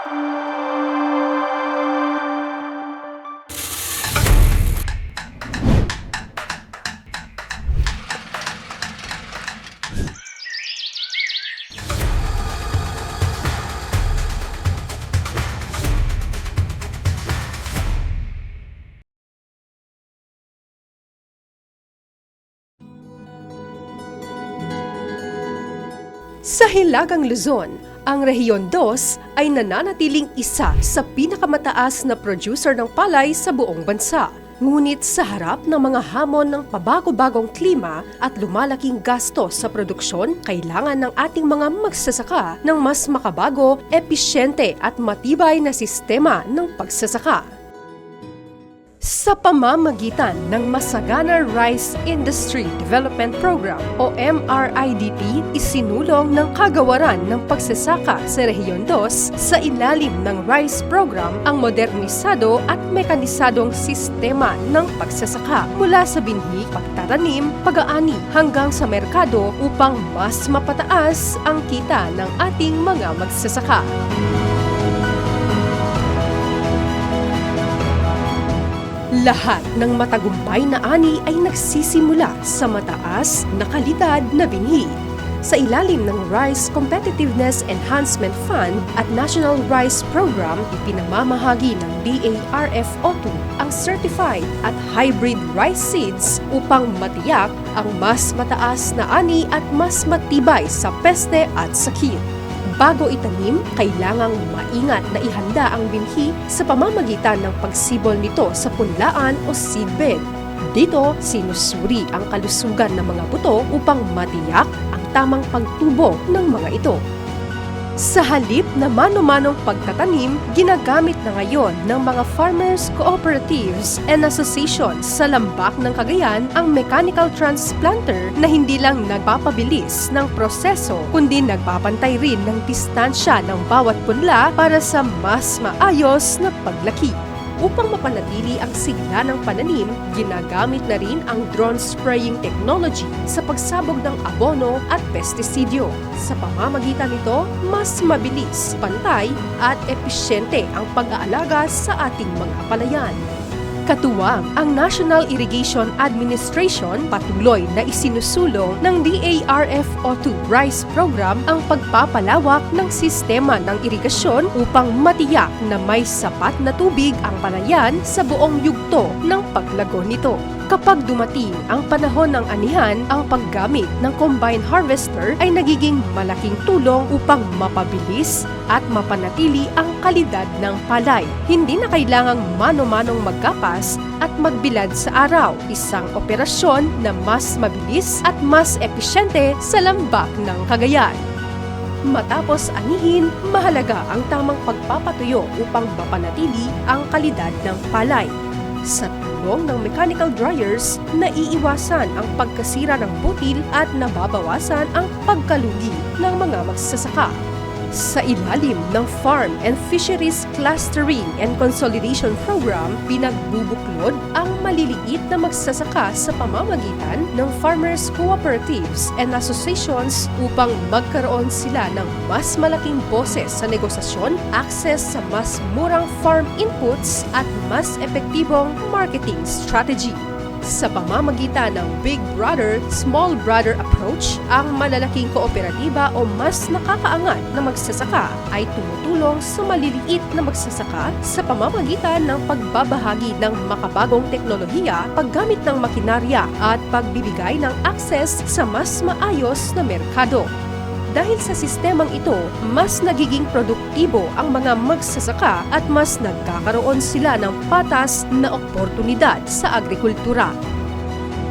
Sa Hilagang Luzon, ang Rehiyon 2 ay nananatiling isa sa pinakamataas na producer ng palay sa buong bansa. Ngunit sa harap ng mga hamon ng pabago-bagong klima at lumalaking gasto sa produksyon, kailangan ng ating mga magsasaka ng mas makabago, episyente at matibay na sistema ng pagsasaka. Sa pamamagitan ng Masagana Rice Industry Development Program o MRIDP, isinulong ng kagawaran ng pagsasaka sa Rehiyon 2 sa ilalim ng RICE program ang modernisado at mekanisadong sistema ng pagsasaka mula sa binhi, pagtatanim, pag-aani hanggang sa merkado upang mas mapataas ang kita ng ating mga magsasaka. Lahat ng matagumpay na ani ay nagsisimula sa mataas na kalidad na binhi. Sa ilalim ng Rice Competitiveness Enhancement Fund at National Rice Program, ipinamamahagi ng DARFO2 ang certified at hybrid rice seeds upang matiyak ang mas mataas na ani at mas matibay sa peste at sakit. Bago itanim, kailangang maingat na ihanda ang binhi sa pamamagitan ng pagsibol nito sa punlaan o seedbed. Dito, sinusuri ang kalusugan ng mga buto upang matiyak ang tamang pagtubo ng mga ito. Sa halip na mano-manong pagtatanim, ginagamit na ngayon ng mga farmers cooperatives and associations sa lambak ng Cagayan ang mechanical transplanter na hindi lang nagpapabilis ng proseso kundi nagpapantay rin ng distansya ng bawat punla para sa mas maayos na paglaki. Upang mapanatili ang sigla ng pananim, ginagamit na rin ang drone spraying technology sa pagsabog ng abono at pestisidyo. Sa pamamagitan nito, mas mabilis, pantay at episyente ang pag-aalaga sa ating mga palayan. Katuwang ang National Irrigation Administration patuloy na isinusulong ng DARFO2 RICE program ang pagpapalawak ng sistema ng irigasyon upang matiyak na may sapat na tubig ang palayan sa buong yugto ng paglago nito. Kapag dumating ang panahon ng anihan, ang paggamit ng combine harvester ay nagiging malaking tulong upang mapabilis at mapanatili ang kalidad ng palay. Hindi na kailangang mano-manong magkapas at magbilad sa araw. Isang operasyon na mas mabilis at mas episyente sa lambak ng Cagayan. Matapos anihin, mahalaga ang tamang pagpapatuyo upang mapanatili ang kalidad ng palay. Sa tulong ng mechanical dryers, naiiwasan ang pagkasira ng butil at nababawasan ang pagkalugi ng mga magsasaka. Sa ilalim ng Farm and Fisheries Clustering and Consolidation Program, pinagbubuklod ang maliliit na magsasaka sa pamamagitan ng farmers cooperatives and associations upang magkaroon sila ng mas malaking boses sa negosasyon, access sa mas murang farm inputs at mas epektibong marketing strategy. Sa pamamagitan ng Big Brother, Small Brother approach, ang malalaking kooperatiba o mas nakakaangat na magsasaka ay tumutulong sa maliliit na magsasaka sa pamamagitan ng pagbabahagi ng makabagong teknolohiya, paggamit ng makinarya at pagbibigay ng akses sa mas maayos na merkado. Dahil sa sistemang ito, mas nagiging produktibo ang mga magsasaka at mas nagkakaroon sila ng patas na oportunidad sa agrikultura.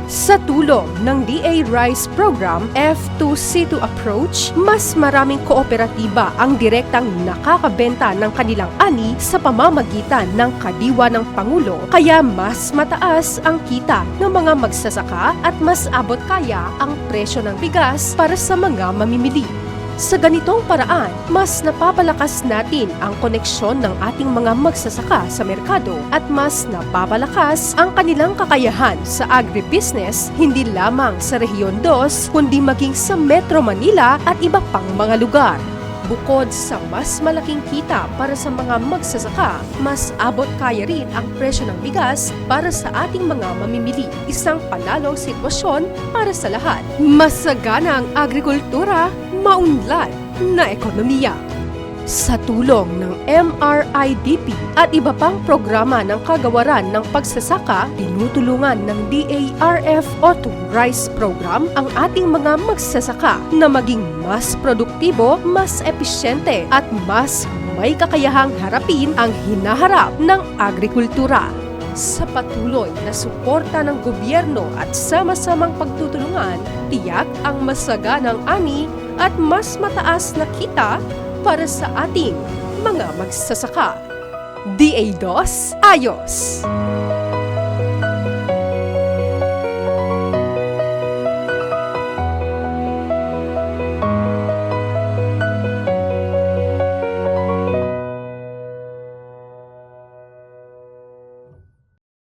Sa tulong ng DA Rice Program F2C2 approach, mas maraming kooperatiba ang direktang nakakabenta ng kanilang ani sa pamamagitan ng kadiwa ng Pangulo, kaya mas mataas ang kita ng mga magsasaka at mas abot kaya ang presyo ng bigas para sa mga mamimili. Sa ganitong paraan, mas napapalakas natin ang koneksyon ng ating mga magsasaka sa merkado at mas napapalakas ang kanilang kakayahan sa agribusiness hindi lamang sa Rehiyon 2 kundi maging sa Metro Manila at iba pang mga lugar. Bukod sa mas malaking kita para sa mga magsasaka, mas abot kaya rin ang presyo ng bigas para sa ating mga mamimili. Isang panalong sitwasyon para sa lahat. Masagana ang agrikultura, maunlad na ekonomiya. Sa tulong ng MRIDP at iba pang programa ng kagawaran ng pagsasaka, tinutulungan ng DARF Auto Rice Program ang ating mga magsasaka na maging mas produktibo, mas episyente at mas may kakayahang harapin ang hinaharap ng agrikultura. Sa patuloy na suporta ng gobyerno at sama-samang pagtutulungan, tiyak ang masaganang ani at mas mataas na kita para sa ating mga magsasaka. DA2 Ayos!